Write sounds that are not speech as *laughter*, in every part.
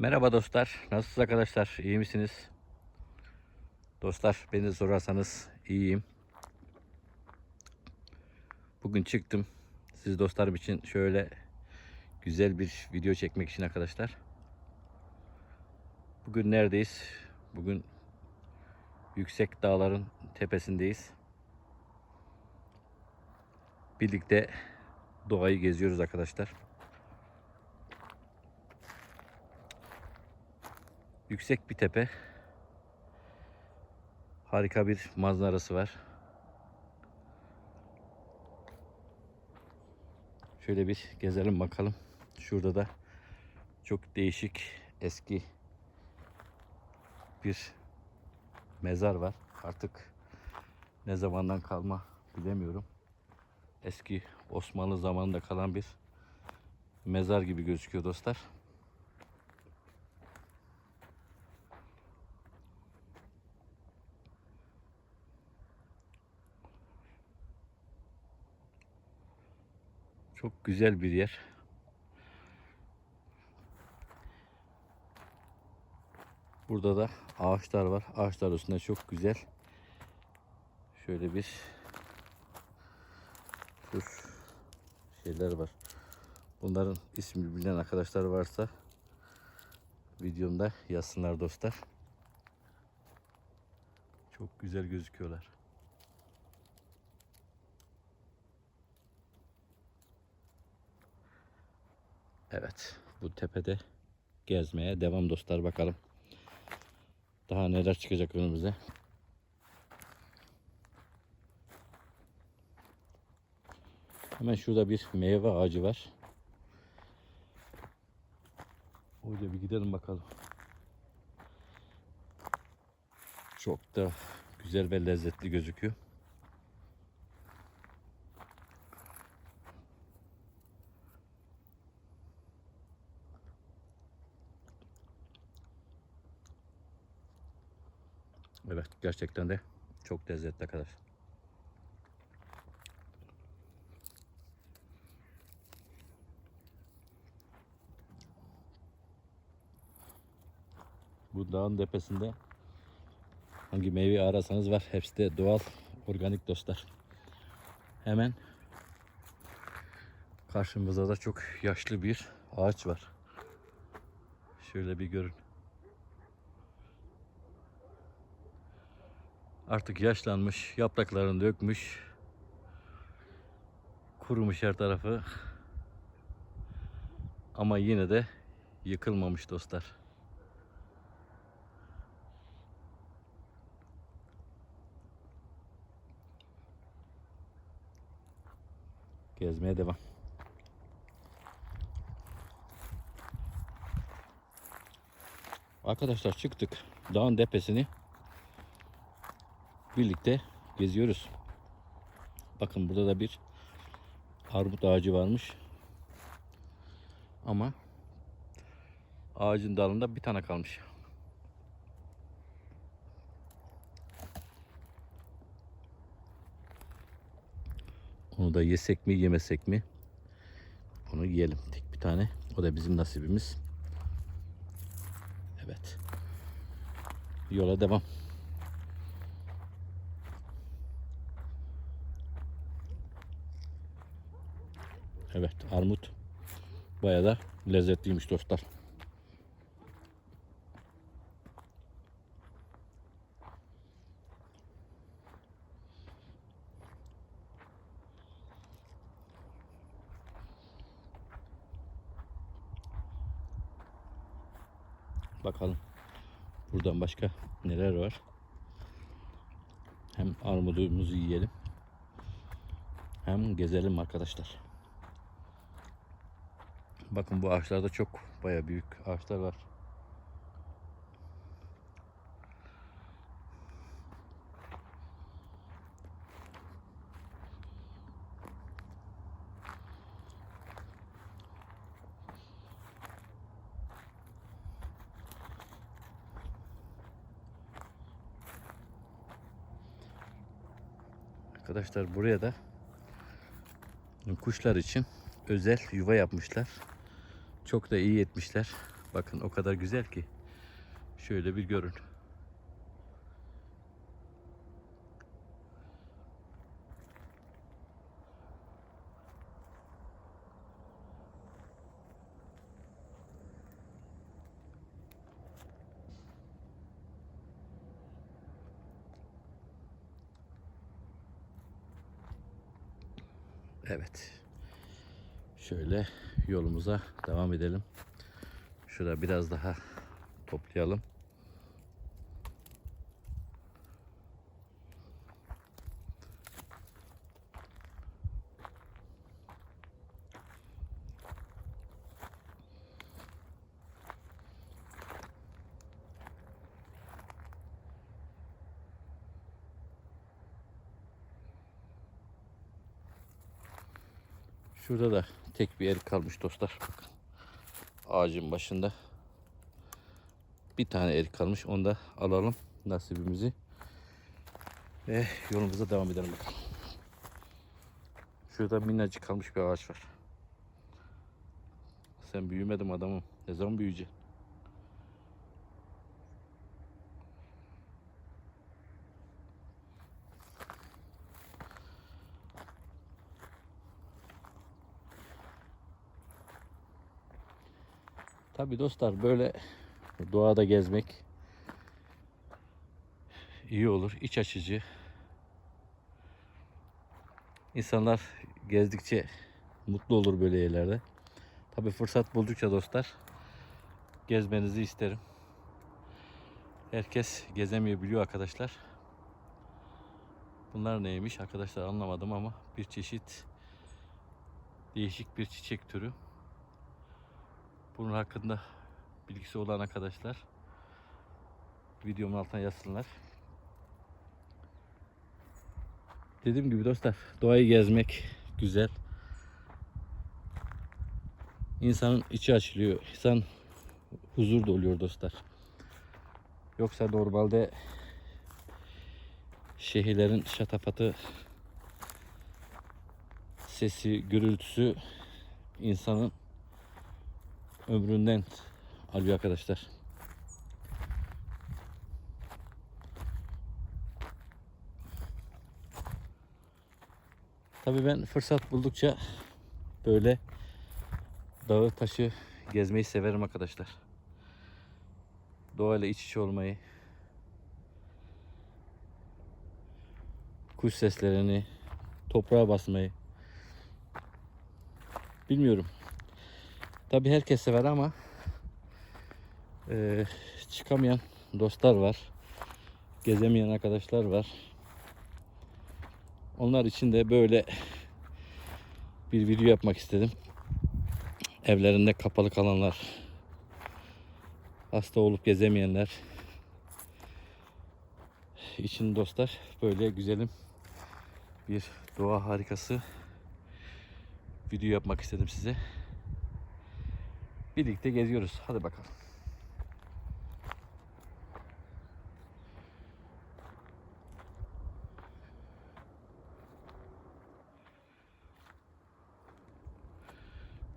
Merhaba dostlar. Nasılsınız arkadaşlar? İyi misiniz? Dostlar beni sorarsanız iyiyim. Bugün çıktım. Siz dostlarım için şöyle güzel bir video çekmek için arkadaşlar. Bugün neredeyiz? Bugün yüksek dağların tepesindeyiz. Birlikte doğayı geziyoruz arkadaşlar. Yüksek bir tepe. Harika bir manzarası var. Şöyle bir gezelim bakalım. Şurada da çok değişik eski bir mezar var. Artık ne zamandan kalma bilemiyorum. Eski Osmanlı zamanında kalan bir mezar gibi gözüküyor dostlar. Çok güzel bir yer. Burada da ağaçlar var. Ağaçlar üstünde çok güzel. Şöyle bir kuş şeyler var. Bunların ismi bilen arkadaşlar varsa videomda yazsınlar dostlar. Çok güzel gözüküyorlar. Evet, bu tepede gezmeye devam dostlar bakalım. Daha neler çıkacak önümüze. Hemen şurada bir meyve ağacı var. Oraya bir gidelim bakalım. Çok da güzel ve lezzetli gözüküyor. Evet gerçekten de çok lezzetli arkadaşlar. Bu dağın tepesinde hangi meyve arasanız var. Hepsi de doğal, organik dostlar. Hemen karşımızda da çok yaşlı bir ağaç var. Şöyle bir görün. Artık yaşlanmış, yapraklarını dökmüş. Kurumuş her tarafı. Ama yine de yıkılmamış dostlar. Gezmeye devam. Arkadaşlar çıktık dağın tepesini birlikte geziyoruz. Bakın burada da bir armut ağacı varmış. Ama ağacın dalında bir tane kalmış. Onu da yesek mi yemesek mi? Onu yiyelim. Tek bir tane. O da bizim nasibimiz. Evet. Yola devam. Evet armut bayağı da lezzetliymiş dostlar. Bakalım buradan başka neler var. Hem armudumuzu yiyelim. Hem gezelim arkadaşlar. Bakın bu ağaçlarda çok baya büyük ağaçlar var. Arkadaşlar buraya da kuşlar için özel yuva yapmışlar. Çok da iyi etmişler. Bakın o kadar güzel ki. Şöyle bir görün. Evet. Şöyle yolumuza devam edelim. Şurada biraz daha toplayalım. Şurada da tek bir erik kalmış dostlar. Bakın. Ağacın başında. Bir tane erik kalmış. Onu da alalım nasibimizi. Ve yolumuza devam edelim bakalım. Şurada minnacık kalmış bir ağaç var. Sen büyümedim adamım. Ne zaman büyüyeceksin? Tabi dostlar böyle doğada gezmek iyi olur, iç açıcı. İnsanlar gezdikçe mutlu olur böyle yerlerde. Tabi fırsat buldukça dostlar gezmenizi isterim. Herkes gezemeyebiliyor arkadaşlar. Bunlar neymiş arkadaşlar anlamadım ama bir çeşit değişik bir çiçek türü. Bunun hakkında bilgisi olan arkadaşlar videomun altına yazsınlar. Dediğim gibi dostlar doğayı gezmek güzel. İnsanın içi açılıyor. İnsan huzur doluyor dostlar. Yoksa normalde şehirlerin şatafatı sesi, gürültüsü insanın ömründen alıyor arkadaşlar. Tabii ben fırsat buldukça böyle dağı taşı gezmeyi severim arkadaşlar. Doğayla iç içe olmayı, kuş seslerini, toprağa basmayı. Bilmiyorum. Tabi herkes sever ama eee, çıkamayan dostlar var. Gezemeyen arkadaşlar var. Onlar için de böyle bir video yapmak istedim. Evlerinde kapalı kalanlar, hasta olup gezemeyenler için dostlar böyle güzelim bir doğa harikası video yapmak istedim size. Birlikte geziyoruz. Hadi bakalım.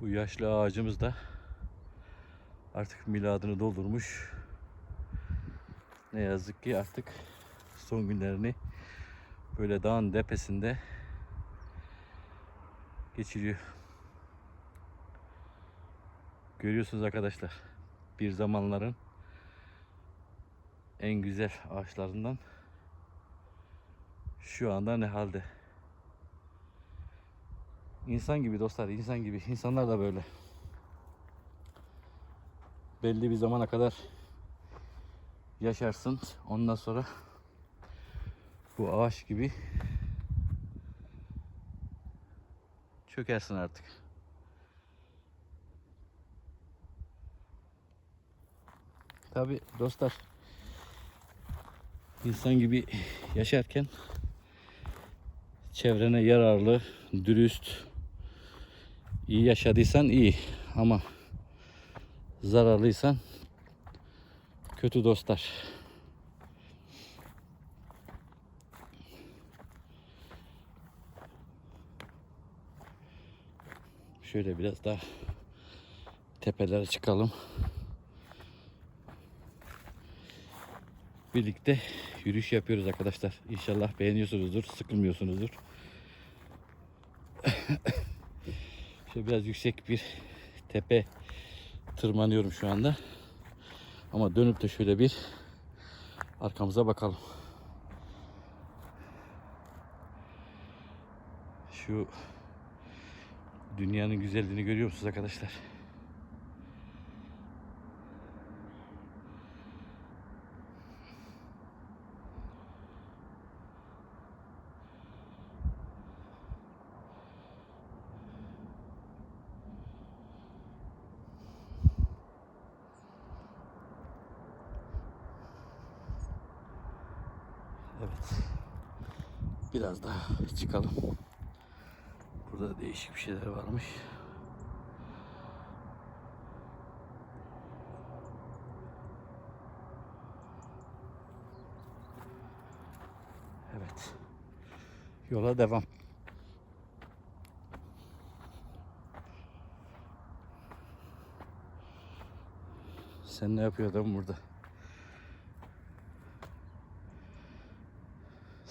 Bu yaşlı ağacımız da artık miladını doldurmuş. Ne yazık ki artık son günlerini böyle dağın tepesinde geçiriyor. Görüyorsunuz arkadaşlar. Bir zamanların en güzel ağaçlarından şu anda ne halde? İnsan gibi dostlar, insan gibi. İnsanlar da böyle. Belli bir zamana kadar yaşarsın. Ondan sonra bu ağaç gibi çökersin artık. Tabi dostlar insan gibi yaşarken çevrene yararlı, dürüst, iyi yaşadıysan iyi ama zararlıysan kötü dostlar. Şöyle biraz daha tepelere çıkalım. Birlikte yürüyüş yapıyoruz arkadaşlar. İnşallah beğeniyorsunuzdur, sıkılmıyorsunuzdur. *coughs* Şöyle biraz yüksek bir tepe tırmanıyorum şu anda. Ama dönüp de şöyle bir arkamıza bakalım. Şu dünyanın güzelliğini görüyor musunuz arkadaşlar? Evet. Biraz daha çıkalım. Burada değişik bir şeyler varmış. Evet. Yola devam. Sen ne yapıyordun burada?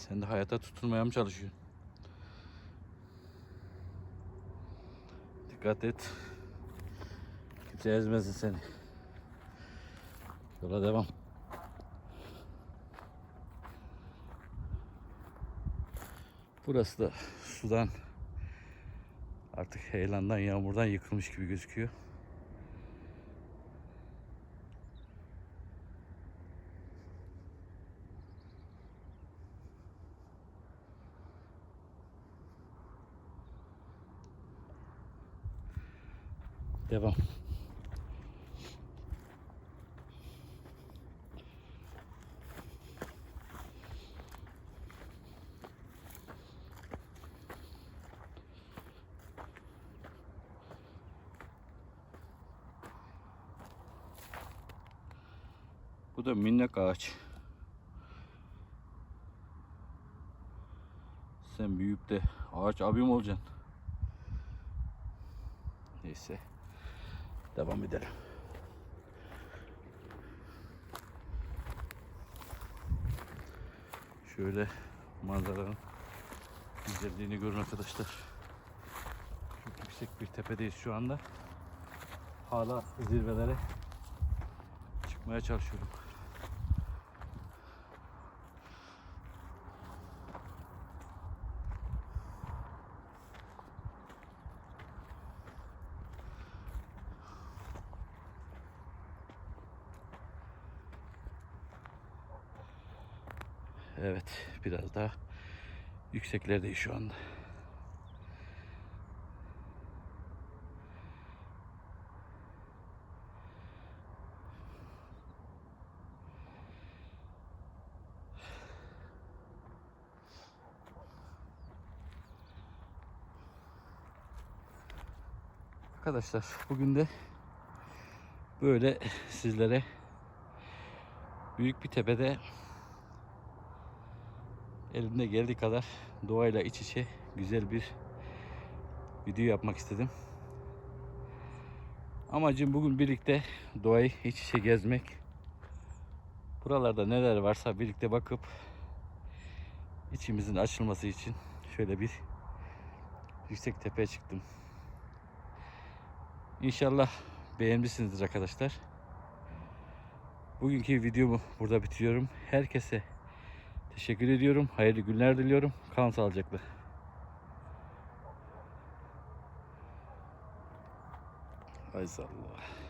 Sen de hayata tutunmaya mı çalışıyorsun? Dikkat et. Kimse ezmesin seni. Yola devam. Burası da sudan artık heyelandan yağmurdan yıkılmış gibi gözüküyor. Devam. Bu da minnak ağaç. Sen büyüyüp de ağaç abim olacaksın. Neyse. Devam edelim. Şöyle manzaranın güzelliğini görün arkadaşlar. Çok yüksek bir tepedeyiz şu anda. Hala zirvelere çıkmaya çalışıyorum. Evet, biraz daha yükseklerdeyiz şu anda. Arkadaşlar bugün de böyle sizlere büyük bir tepede elimde geldiği kadar doğayla iç içe güzel bir video yapmak istedim. Amacım bugün birlikte doğayı iç içe gezmek. Buralarda neler varsa birlikte bakıp içimizin açılması için şöyle bir yüksek tepeye çıktım. İnşallah beğenmişsinizdir arkadaşlar. Bugünkü videomu burada bitiriyorum. Herkese teşekkür ediyorum. Hayırlı günler diliyorum. Kalın sağlıcakla. Hay Allah.